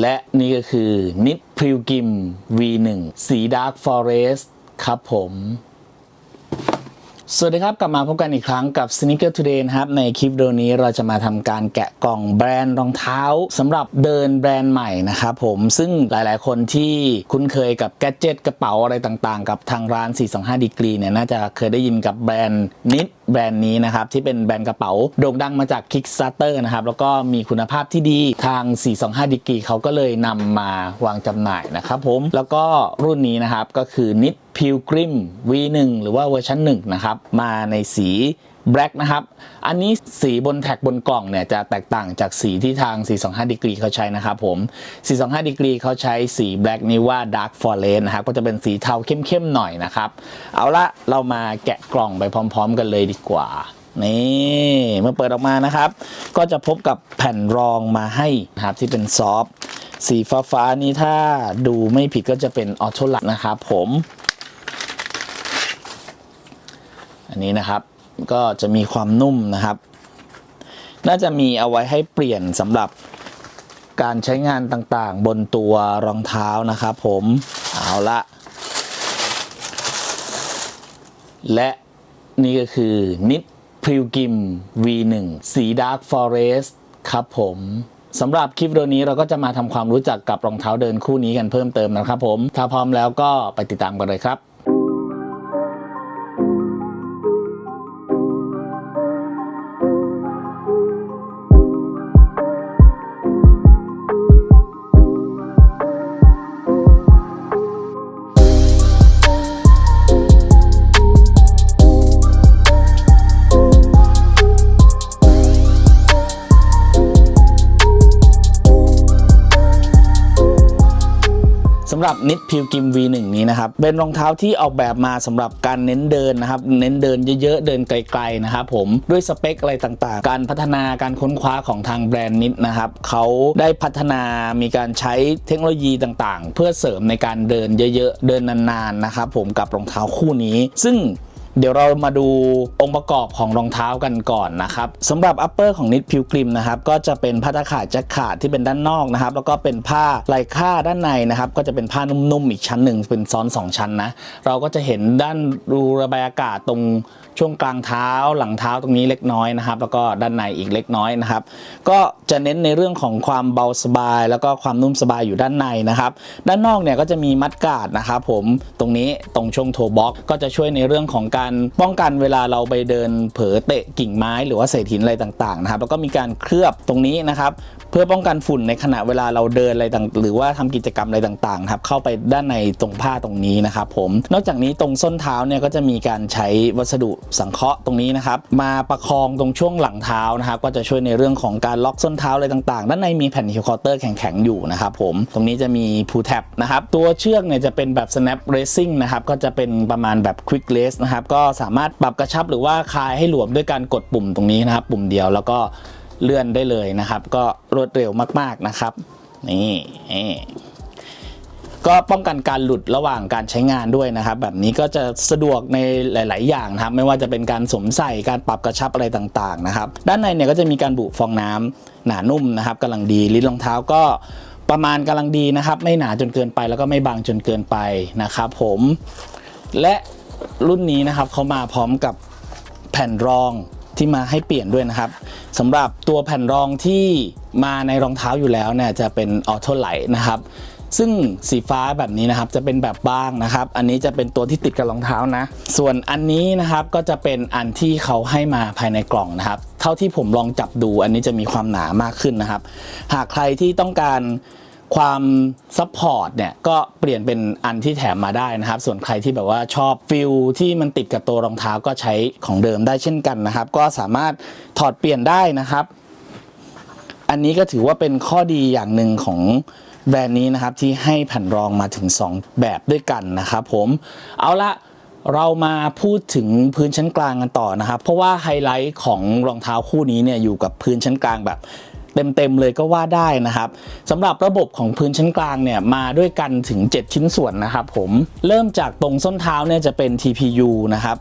และนี่ก็คือนิดพริวกิม V1 สี Dark Forest ครับผม สวัสดีครับ กลับมาพบกันอีกครั้งกับ Sneaker Today นะครับ ในคลิปวิดีโอนี้เราจะมาทำการแกะกล่องแบรนด์รองเท้าสำหรับเดินแบรนด์ใหม่นะครับผม ซึ่งหลายๆ คนที่คุ้นเคยกับแกดเจิตกระเป๋าอะไรต่างๆ กับทางร้าน 425 ดีกรีเนี่ย น่าจะเคยได้ยินกับแบรนด์นิด แบรนด์นี้นะครับ ที่เป็นแบรนด์กระเป๋าโด่งดังมาจาก Kickstarter นะครับ แล้วก็มีคุณภาพที่ดีทาง 425ดีกรีเขาก็เลยนำมาวางจำหน่ายนะครับผมแล้วก็รุ่นนี้นะครับก็คือนิดพิวกริม V1 หรือว่าเวอร์ชัน1นะครับมาในสี Black นะครับ อันนี้สีบนแท็กบนกล่องเนี่ยจะแตกต่างจากสีที่ทาง 425ดีกรีเขาใช้นะครับผม 425ดีกรีเขาใช้สี Black นี้ว่า Dark Forest นะครับ ก็จะเป็นสีเทาเข้มๆหน่อยนะครับ เอาละเรามาแกะกล่องไปพร้อม ๆ กันเลยดีกว่า นี่เมื่อเปิดออกมานะครับ ก็จะพบกับแผ่นรองมาให้นะครับที่เป็นซอฟสีฟ้าฟ้าๆนี้ถ้าดูไม่ผิดก็จะเป็นออโตลักนะครับผม อันนี้นะครับ ก็จะมีความนุ่มนะครับ น่าจะมีเอาไว้ให้เปลี่ยนสำหรับการใช้งานต่างๆ บนตัวรองเท้านะครับผมเอาละและนี่ก็คือนิดพริวกิม V1 สี Dark Forest ครับผมสำหรับคลิปวิดีโอนี้เราก็จะมาทำความรู้จักกับรองเท้าเดินคู่นี้กันเพิ่มเติมนะครับผม ถ้าพร้อมแล้วก็ไปติดตามกันเลยครับำหรับนิดพิวกิม V1 นี้นะครับเป็นรองเท้าที่ออกแบบมาสำหรับการเน้นเดินนะครับ เน้นเดินเยอะๆเดินไกลๆนะครับผมด้วยสเปคอะไรต่างๆ การพัฒนาการค้นคว้าของทางแบรนด์นิดนะครับเขาได้พัฒนามีการใช้เทคโนโลยีต่างๆ เพื่อเสริมในการเดินเยอะๆ เดินนานๆนะครับผมกับรองเท้าคู่นี้ ซึ่ง เดี๋ยวเรามาดูองค์ประกอบของรองเท้ากันก่อนนะครับสำหรับอัปเปอร์ของนิดพิวกริมนะครับก็จะเป็นผ้าตะข่ายแจ็คขาดที่เป็นด้านนอกนะครับ แล้วก็เป็นผ้าลายค่าด้านในนะครับ ก็จะเป็นผ้านุ่มๆอีกชั้นหนึ่งเป็นซ้อน 2 ชั้นนะ เราก็จะเห็นด้านรูระบายอากาศตรงช่วงกลางเท้าหลังเท้าตรงนี้เล็กน้อยนะครับ แล้วก็ด้านในอีกเล็กน้อยนะครับ ก็จะเน้นในเรื่องของความเบาสบาย แล้วก็ความนุ่มสบายอยู่ด้านในนะครับ ด้านนอกเนี่ยก็จะมีมัดกาดนะครับผมตรงนี้ตรงช่วงโทบ็อกก็จะช่วยในเรื่องของการป้องกันเวลาเราไปเดินเผลอเตะกิ่งไม้หรือว่าเศษหินอะไรต่างๆนะครับแล้วก็มีการเคลือบตรงนี้นะครับเพื่อป้องกันฝุ่นในขณะเวลาเราเดินอะไรต่างหรือว่าทำกิจกรรมอะไรต่างๆครับเข้าไปด้านในตรงผ้าตรงนี้นะครับผมนอกจากนี้ตรงส้นเท้าเนี่ยก็จะมีการใช้วัสดุสังเคราะห์ตรงนี้นะครับมาประคองตรงช่วงหลังเท้านะครับก็จะช่วยในเรื่องของการล็อกส้นเท้าอะไรต่างๆ ด้านในมีแผ่นฮิลคอเตอร์แข็งๆอยู่นะครับผมตรงนี้จะมีพูแท็บนะครับตัวเชือกเนี่ยจะเป็นแบบ snap racing นะครับก็จะเป็นประมาณแบบ quick lace นะครับก็็สามารถปรับกระชับหรือว่าคลายให้หลวมด้วยการกดปุ่มตรงนี้นะครับ ปุ่มเดียวแล้วก็เลื่อนได้เลยนะครับ ก็รวดเร็วมากๆนะครับนี่นี่ก็ป้องกันการหลุดระหว่างการใช้งานด้วยนะครับ แบบนี้ก็จะสะดวกในหลาย ๆ อย่างนะครับ ไม่ว่าจะเป็นการสวมใส่การปรับกระชับอะไรต่าง ๆ นะครับ ด้านในเนี่ยก็จะมีการบุฟองน้ำหนานุ่มนะครับกำลังดีลิ้นรองเท้าก็ประมาณกำลังดีนะครับ ไม่หนาจนเกินไปแล้วก็ไม่บางจนเกินไปนะครับ ผม และ รุ่นนี้นะครับเขามาพร้อมกับแผ่นรองที่มาให้เปลี่ยนด้วยนะครับสำหรับตัวแผ่นรองที่มาในรองเท้าอยู่แล้วเนี่ยจะเป็นออโต้ไลท์นะครับ ซึ่งสีฟ้าแบบนี้นะครับจะเป็นแบบบ้างนะครับ อันนี้จะเป็นตัวที่ติดกับรองเท้านะ ส่วนอันนี้นะครับก็จะเป็นอันที่เขาให้มาภายในกล่องนะครับ เท่าที่ผมลองจับดูอันนี้จะมีความหนามากขึ้นนะครับ หากใครที่ต้องการ ความซัพพอร์ตเนี่ยก็เปลี่ยนเป็นอันที่แถมมาได้นะครับ ส่วนใครที่แบบว่าชอบฟิลที่มันติดกับตัวรองเท้าก็ใช้ของเดิมได้เช่นกันนะครับ ก็สามารถถอดเปลี่ยนได้นะครับ อันนี้ก็ถือว่าเป็นข้อดีอย่างหนึ่งของแบรนด์นี้นะครับที่ให้แผ่นรองมาถึง 2 แบบด้วยกันนะครับผมเอาละเรามาพูดถึงพื้นชั้นกลางกันต่อนะครับ เพราะว่าไฮไลท์ของรองเท้าคู่นี้เนี่ยอยู่กับพื้นชั้นกลางแบบ เต็มๆเลยก็ว่าได้นะครับสำหรับระบบของพื้นชั้นกลางเนี่ยมาด้วยกันถึง 7 ชิ้นส่วนนะครับผมเริ่มจากตรงส้นเท้าเนี่ยจะเป็น TPU นะครับ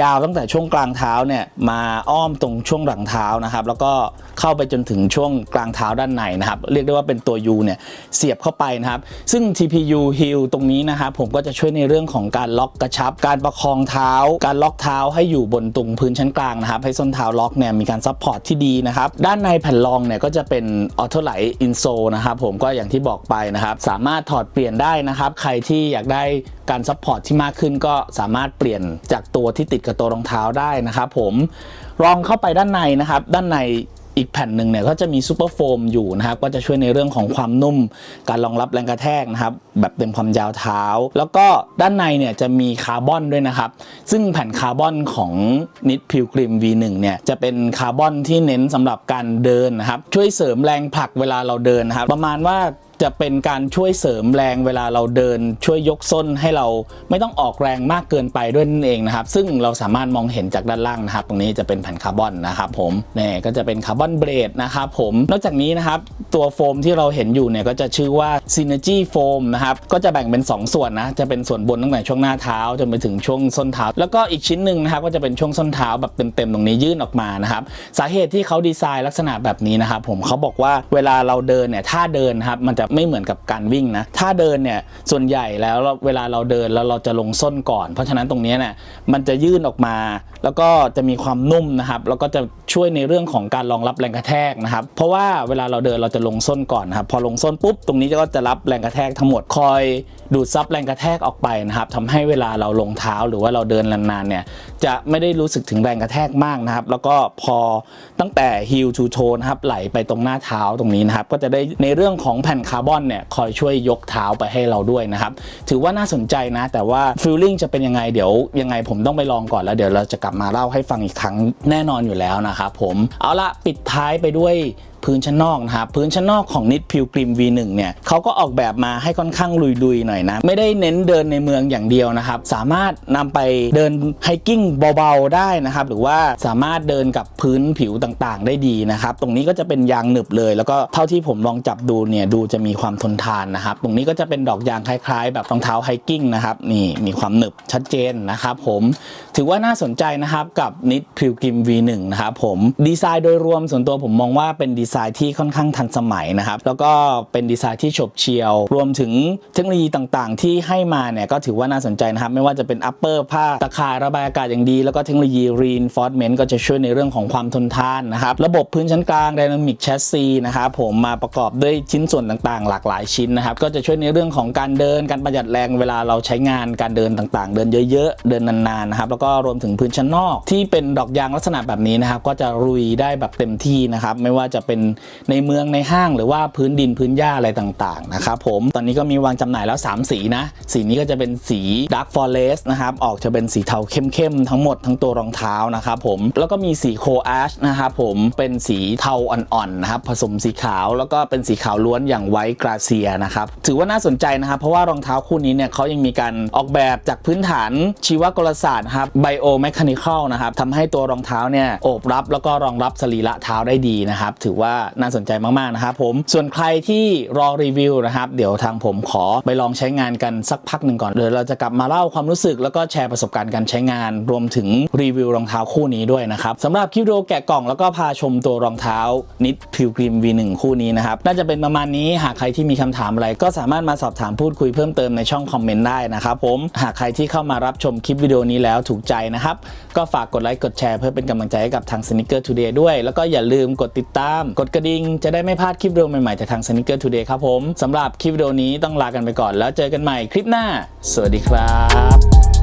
ยาวตั้งแต่ช่วงกลางเท้าเนี่ยมาอ้อมตรงช่วงหลังเท้านะครับ แล้วก็เข้าไปจนถึงช่วงกลางเท้าด้านในนะครับ เรียกได้ว่าเป็นตัว U เนี่ยเสียบเข้าไปนะครับ ซึ่ง TPU heel ตรงนี้นะครับผมก็จะช่วยในเรื่องของการล็อกกระชับ การประคองเท้า การล็อกเท้าให้อยู่บนตรงพื้นชั้นกลางนะครับ ให้ส้นเท้าล็อกเนี่ยมีการซัพพอร์ตที่ดีนะครับ ด้านในแผ่นรองเนี่ยก็จะเป็นออโตไลท์อินโซนะครับผมก็อย่างที่บอกไปนะครับ สามารถถอดเปลี่ยนได้นะครับ ใครที่อยากได้การซัพพอร์ตที่มากขึ้นก็สามารถเปลี่ยนจากตัวที่ติดกับตัวรองเท้าได้นะครับผมรองเข้าไปด้านในนะครับ ด้านในอีกแผ่นหนึ่งเนี่ยก็จะมีซูเปอร์โฟมอยู่นะครับก็จะช่วยในเรื่องของความนุ่ม การรองรับแรงกระแทกนะครับแบบเต็มความยาวเท้า แล้วก็ด้านในเนี่ยจะมีคาร์บอนด้วยนะครับ ซึ่งแผ่นคาร์บอนของนิดพิวกริม V1 เนี่ยจะเป็นคาร์บอนที่เน้นสำหรับการเดินนะครับช่วยเสริมแรงผลักเวลาเราเดินนะครับประมาณว่า จะเป็นการช่วยเสริมแรงเวลาเราเดินช่วยยกส้นให้เราไม่ต้องออกแรงมากเกินไปด้วยนั่นเองนะครับ ซึ่งเราสามารถมองเห็นจากด้านล่างนะครับ ตรงนี้จะเป็นแผ่นคาร์บอนนะครับผมนี่ก็จะเป็นคาร์บอนเบรดนะครับผมนอกจากนี้นะครับตัวโฟมที่เราเห็นอยู่เนี่ยก็จะชื่อว่า Synergy Foam นะครับก็จะแบ่งเป็น 2 ส่วนนะจะเป็นส่วนบนตั้งแต่ช่วงหน้าเท้าจนไปถึงช่วงส้นเท้า แล้วก็อีกชิ้นหนึ่งนะครับก็จะเป็นช่วงส้นเท้าแบบเต็มๆตรงนี้ยื่นออกมานะครับสาเหตุที่เขาดีไซน์ลักษณะแบบนี้นะครับผมเขาบอกว่าเวลาเราเดินเนี่ยท่าเดินครับมันจะไม่เหมือนกับการวิ่งนะท่าเดินเนี่ยส่วนใหญ่แล้วเราเวลาเราเดินแล้วเราจะลงส้นก่อน เพราะฉะนั้นตรงนี้เนี่ยมันจะยื่นออกมา แล้วก็จะมีความนุ่มนะครับ แล้วก็จะช่วยในเรื่องของการรองรับแรงกระแทกนะครับ เพราะว่าเวลาเราเดินเราจะลงส้นก่อนนะครับ พอลงส้นปุ๊บตรงนี้ก็จะรับแรงกระแทกทั้งหมดคอยดูดซับแรงกระแทกออกไปนะครับทำให้เวลาเราลงเท้าหรือว่าเราเดินนานๆเนี่ยจะไม่ได้รู้สึกถึงแรงกระแทกมากนะครับ แล้วก็พอตั้งแต่ heel to toe นะครับไหลไปตรงหน้าเท้าตรงนี้นะครับ ก็จะได้ในเรื่องของแผ่นคาาร์บอนเนี่ยคอยช่วยยกเท้าไปให้เราด้วยนะครับ ถือว่าน่าสนใจนะ แต่ว่าฟิลลิ่งจะเป็นยังไงเดี๋ยวยังไงผมต้องไปลองก่อนแล้วเดี๋ยวเราจะกลับมาเล่าให้ฟังอีกครั้งแน่นอนอยู่แล้วนะครับผมเอาละปิดท้ายไปด้วย พื้นชั้นนอกนะครับพื้นชั้นนอกของนิดพิวกริม V1 เนี่ยเขาก็ออกแบบมาให้ค่อนข้างลุยๆหน่อยนะ ไม่ได้เน้นเดินในเมืองอย่างเดียวนะครับ สามารถนำไปเดินไฮกิ้งเบาๆได้นะครับ หรือว่าสามารถเดินกับพื้นผิวต่างๆ ได้ดีนะครับ ตรงนี้ก็จะเป็นยางหนึบเลย แล้วก็เท่าที่ผมลองจับดูเนี่ยดูจะมีความทนทานนะครับ ตรงนี้ก็จะเป็นดอกยางคล้ายๆ แบบรองเท้าไฮกิ้งนะครับนี่มีความหนึบชัดเจนนะครับ ผมถือว่าน่าสนใจนะครับกับนิดพิวกริม V1 นะครับผมดีไซน์โดยรวมส่วนตัวผมมองว่าเป็นดีไซน์ที่ค่อนข้างทันสมัยนะครับ แล้วก็เป็นดีไซน์ที่ฉบเฉียว รวมถึงเทคโนโลยีต่างๆ ที่ให้มาเนี่ยก็ถือว่าน่าสนใจนะครับ ไม่ว่าจะเป็นอัปเปอร์ผ้าตะข่ายระบายอากาศอย่างดี แล้วก็เทคโนโลยี reinforcement ก็จะช่วยในเรื่องของความทนทานนะครับ ระบบพื้นชั้นกลาง dynamic chassis นะครับผมมาประกอบด้วยชิ้นส่วนต่างๆ หลากหลายชิ้นนะครับ ก็จะช่วยในเรื่องของการเดินการประหยัดแรงเวลาเราใช้งานการเดินต่างๆ เดินเยอะๆ เดินนานๆนะครับแล้วก็รวมถึงพื้นชั้นนอก ที่เป็นดอกยางลักษณะแบบนี้นะครับก็จะรุยได้แบบเต็มที่นะครับไม่ว่าจะเป็นในเมืองในห้างหรือว่าพื้นดินพื้นหญ้าอะไรต่างๆนะครับผมตอนนี้ก็มีวางจำหน่ายแล้ว 3 สีนะ สีนี้ก็จะเป็นสี Dark Forest นะครับออกจะเป็นสีเทาเข้มๆ ทั้งหมดทั้งตัวรองเท้านะครับผมแล้วก็มีสีโคอาชนะครับผมเป็นสีเทาอ่อนๆนะครับผสมสีขาวแล้วก็เป็นสีขาวล้วนอย่างไวท์กราเซียนะครับถือว่าน่าสนใจนะครับเพราะว่ารองเท้าคู่นี้เนี่ยเขายังมีการออกแบบจากพื้นฐานชีวกลศาสตร์ครับไบโอแมคานิคอลนะครับทำให้ตัวรองเท้าเนี่ยโอบรับแล้วก็รองรับสรีระเท้าได้ดีนะครับถือว่าน่าสนใจมากๆนะครับผมส่วนใครที่รอรีวิวนะครับเดี๋ยวทางผมขอไปลองใช้งานกันสักพักหนึ่งก่อนเดี๋ยวเราจะกลับมาเล่าความรู้สึกแล้วก็แชร์ประสบการณ์การใช้งาน รวมถึงรีวิวรองเท้าคู่นี้ด้วยนะครับสำหรับคลิปวิดีโอแกะกล่องแล้วก็พาชมตัวรองเท้านิดพิวกริม V1 คู่นี้นะครับน่าจะเป็นประมาณนี้หากใครที่มีคำถามอะไร ก็สามารถมาสอบถามพูดคุยเพิ่มเติมในช่องคอมเมนต์ได้นะครับผมหากใครที่เข้ามารับชมคลิปวิดีโอนี้แล้วถูกใจนะครับก็ฝากกดไลค์กดแชร์เพื่อเป็นกำลังใจให้กับทาง Sneaker Today ด้วย แล้วก็อย่าลืมกดติดตามกดกระดิ่งจะได้ไม่พลาดคลิปวิดีโอใหม่ๆจากทาง Sneaker Today ครับผมสำหรับคลิปวิดีโอนี้ต้องลากันไปก่อนแล้วเจอกันใหม่คลิปหน้า สวัสดีครับ